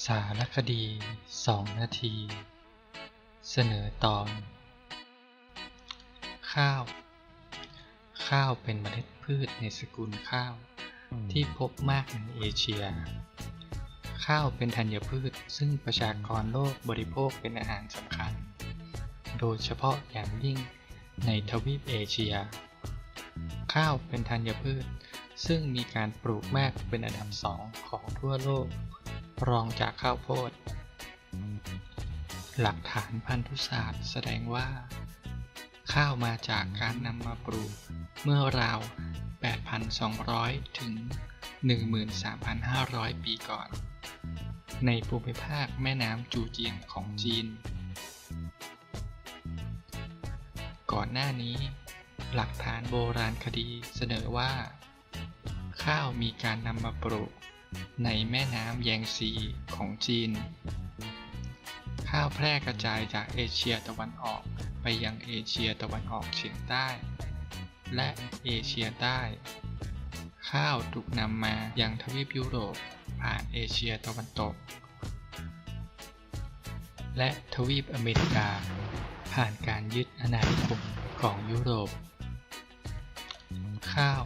สารคดีสองนาที เสนอตอน ข้าว ข้าวเป็นเมล็ดพืชในสกุลข้าวที่พบมากในเอเชีย ข้าวเป็นธัญพืชซึ่งประชากรโลกบริโภคเป็นอาหารสำคัญ โดยเฉพาะอย่างยิ่งในทวีปเอเชีย ข้าวเป็นธัญพืชซึ่งมีการปลูกมากเป็นอันดับสองของทั่วโลก รองจากข้าวโพด หลักฐานพันธุศาสตร์แสดงว่า ข้าวมาจากการนำมาปลูก เมื่อราว 8,200 ถึง 13,500 ปีก่อน ในภูมิภาคแม่น้ำจูเจียงของจีน ก่อนหน้านี้ หลักฐานโบราณคดีเสนอว่า ข้าวมีการนำมาปลูก ในแม่น้ำแยงซีของจีน ข้าวแพร่กระจายจากเอเชียตะวันออกไปยังเอเชียตะวันออกเฉียงใต้ และเอเชียใต้ ข้าวถูกนำมายังทวีปยุโรปผ่านเอเชียตะวันตก และทวีปอเมริกา ผ่านการยึดอาณานิคมของยุโรป ข้าว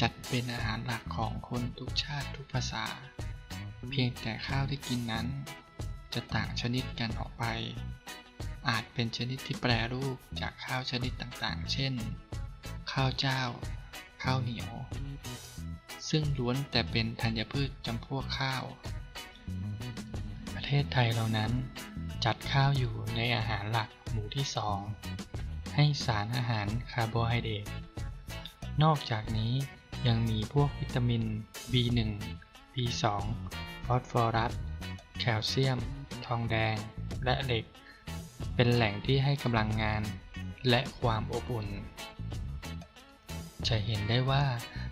จัดเป็นอาหารหลักของคนทุกชาติทุกภาษา เพียงแต่ข้าวที่กินนั้น จะต่างชนิดกันออกไป อาจเป็นชนิดที่แปรรูปจากข้าวชนิดต่างๆ เช่น ข้าวเจ้า ข้าวเหนียว ซึ่งล้วนแต่เป็นธัญพืชจำพวกข้าว ประเทศไทยเรานั้น จัดข้าวอยู่ในอาหารหลักหมู่ที่สองให้สารอาหารคาร์โบไฮเดรตนอกจากนี้ ยังมีพวกวิตามิน B1 B2 ฟอสฟอรัส แคลเซียม ทองแดง และเหล็ก เป็นแหล่งที่ให้กำลังงาน และความอบอุ่น จะเห็นได้ว่า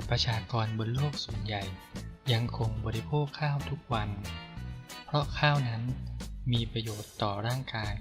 ประชากรบนโลกส่วนใหญ่ ยังคงบริโภคข้าวทุกวัน เพราะข้าวนั้นมีประโยชน์ต่อร่างกาย